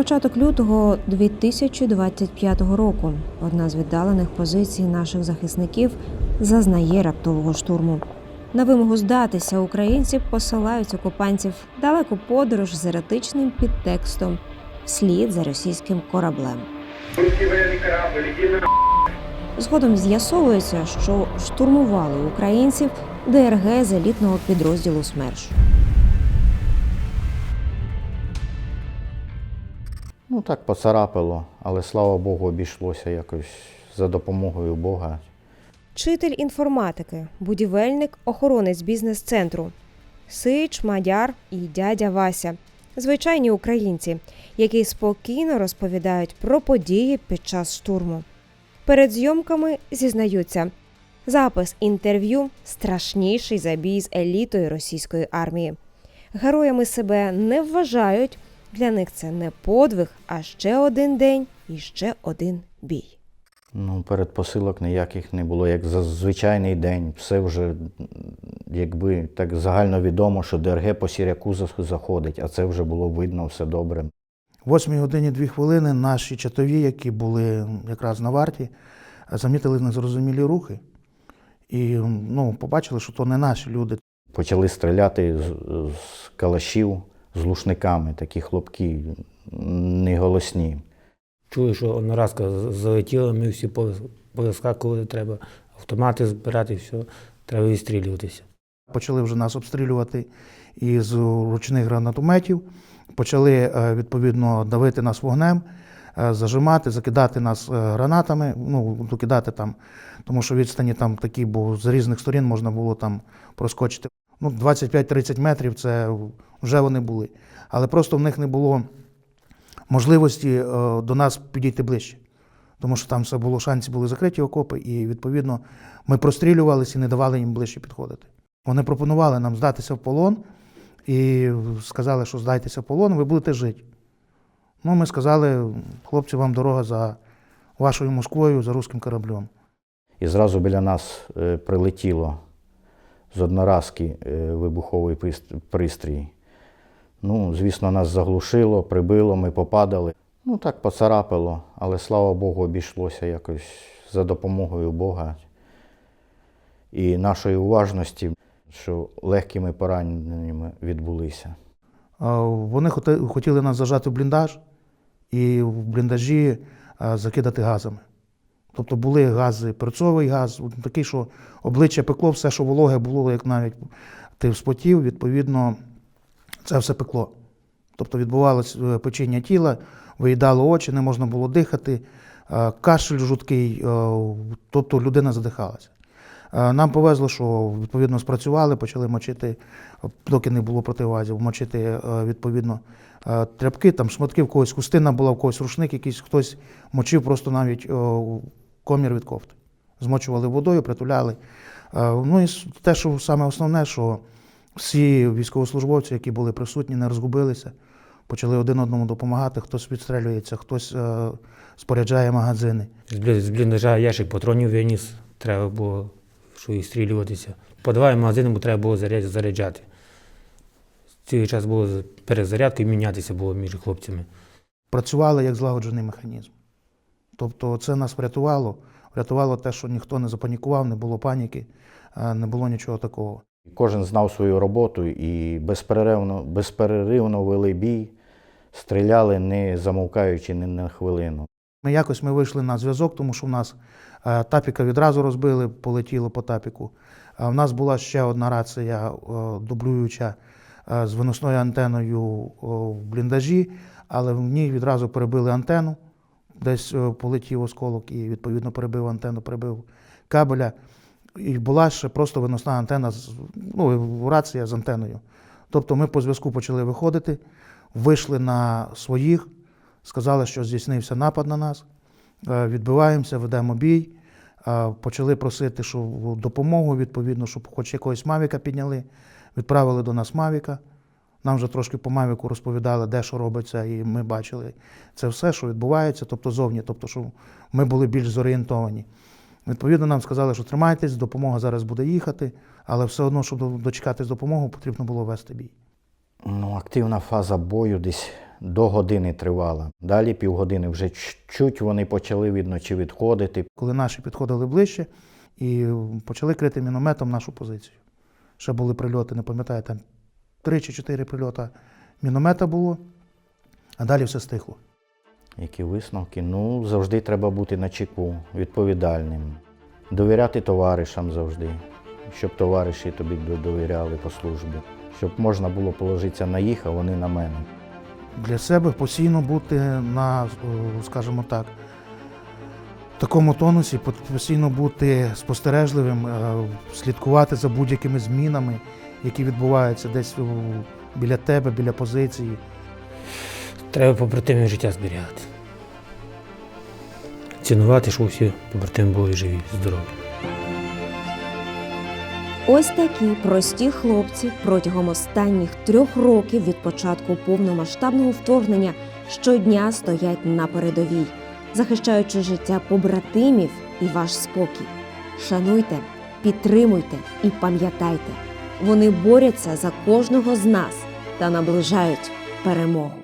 Початок лютого 2025 року одна з віддалених позицій наших захисників зазнає раптового штурму. На вимогу здатися українці посилають окупантів далеку подорож з еретичним підтекстом вслід за російським кораблем. Згодом з'ясовується, що штурмували українців ДРГ з елітного підрозділу СМЕРШ. Ну так поцарапило, але слава Богу, обійшлося якось за допомогою Бога. Вчитель інформатики, будівельник, охоронець бізнес-центру, Сич, Мадяр і дядя Вася звичайні українці, які спокійно розповідають про події під час штурму. Перед зйомками зізнаються, запис інтерв'ю страшніший забій з елітою російської армії. Героями себе не вважають. Для них це не подвиг, а ще один день і ще один бій. Ну, передпосилок ніяких не було, як за звичайний день. Все вже якби так загально відомо, що ДРГ по Сіряку заходить, а це вже було видно все добре. В 8 годині 2 хвилини наші чатові, які були якраз на варті, замітили незрозумілі рухи. І ну, побачили, що то не наші люди. Почали стріляти з, з калашів з лушниками, такі хлопки неголосні. Чули, що одноразка залетіла, ми всі повис- повискакували, треба автомати збирати, все, треба відстрілюватися. Почали вже нас обстрілювати із ручних гранатометів, почали е, відповідно давити нас вогнем, е, зажимати, закидати нас е, гранатами, ну, докидати там, тому що відстані там такі, бо з різних сторін можна було там проскочити. Ну, 25-30 метрів це вже вони були. Але просто в них не було можливості е, до нас підійти ближче. Тому що там все було шанси, були закриті окопи, і відповідно ми прострілювалися і не давали їм ближче підходити. Вони пропонували нам здатися в полон і сказали, що здайтеся в полон, ви будете жити. Ну, ми сказали, хлопці, вам дорога за вашою Москвою, за руським кораблем. І зразу біля нас е, прилетіло з одноразки е, вибуховий пристрій. Ну, звісно, нас заглушило, прибило, ми попадали. Ну так поцарапило, але слава Богу, обійшлося якось за допомогою Бога і нашої уважності, що легкими пораненнями відбулися. Вони хотіли нас зажати в бліндаж і в бліндажі закидати газами. Тобто були гази, перцовий газ, такий, що обличчя пекло, все, що вологе було, як навіть ти вспотів, відповідно, це все пекло. Тобто відбувалось е, печіння тіла, виїдало очі, не можна було дихати, е, кашель жуткий, е, тобто людина задихалася. Е, Нам повезло, що відповідно спрацювали, почали мочити, доки не було противазів, мочити е, відповідно е, тряпки, там шматки в когось хустина була, в когось рушник якийсь, хтось мочив просто навіть е, комір від кофти. Змочували водою, притуляли. Е, Ну і те, що саме основне, що всі військовослужбовці, які були присутні, не розгубилися, почали один одному допомагати, хтось відстрелюється, хтось е, споряджає магазини. З бліндажа ящик патронів виніс, треба було що і стрілюватися. По два магазини бо треба було заряджати. Цілий час було перезарядка і мінятися було між хлопцями. працювали як злагоджений механізм. Тобто це нас врятувало. Врятувало те, що ніхто не запанікував, не було паніки, не було нічого такого. Кожен знав свою роботу і безперервно, безперервно вели бій, стріляли, не замовкаючи ні на хвилину. Ми якось ми вийшли на зв'язок, тому що в нас е, тапіка відразу розбили, полетіло по тапіку. А в нас була ще одна рація е, дублююча е, з виносною антеною в бліндажі, але в ній відразу перебили антенну. Десь е, полетів осколок і відповідно перебив антенну, перебив кабеля. І була ще просто виносна антенна, з- ну, рація з антеною. Тобто ми по зв'язку почали виходити, вийшли на своїх, сказали, що здійснився напад на нас, е, відбиваємося, ведемо бій. Е, Почали просити що допомогу, відповідно, щоб хоч якогось Мавіка підняли, відправили до нас Мавіка. Нам вже трошки по Мавіку розповідали, де що робиться, і ми бачили це все, що відбувається, тобто зовні, тобто, що ми були більш зорієнтовані. Відповідно, нам сказали, що тримайтесь, допомога зараз буде їхати, але все одно, щоб до- дочекатись допомоги, потрібно було вести бій. Ну, активна фаза бою десь до години тривала. Далі півгодини вже чуть вони почали видно чи відходити. Коли наші підходили ближче і почали крити мінометом нашу позицію. Ще були прильоти, не пам'ятаю, там три чи чотири прильота міномета було, а далі все стихло. Які висновки? Ну, завжди треба бути на чеку, відповідальним, довіряти товаришам завжди, щоб товариші тобі довіряли по службі, щоб можна було положитися на їх, а вони на мене. Для себе постійно бути на, скажімо так, такому тонусі, постійно бути спостережливим, е, слідкувати за будь-якими змінами, які відбуваються десь біля тебе, біля позиції. Треба побратимів життя зберігати. Цінувати, щоб усі побратими були живі, здорові. Ось такі прості хлопці протягом останніх трьох років від початку повномасштабного вторгнення щодня стоять на передовій, захищаючи життя побратимів і ваш спокій. Шануйте, підтримуйте і пам'ятайте, вони борються за кожного з нас та наближають перемогу.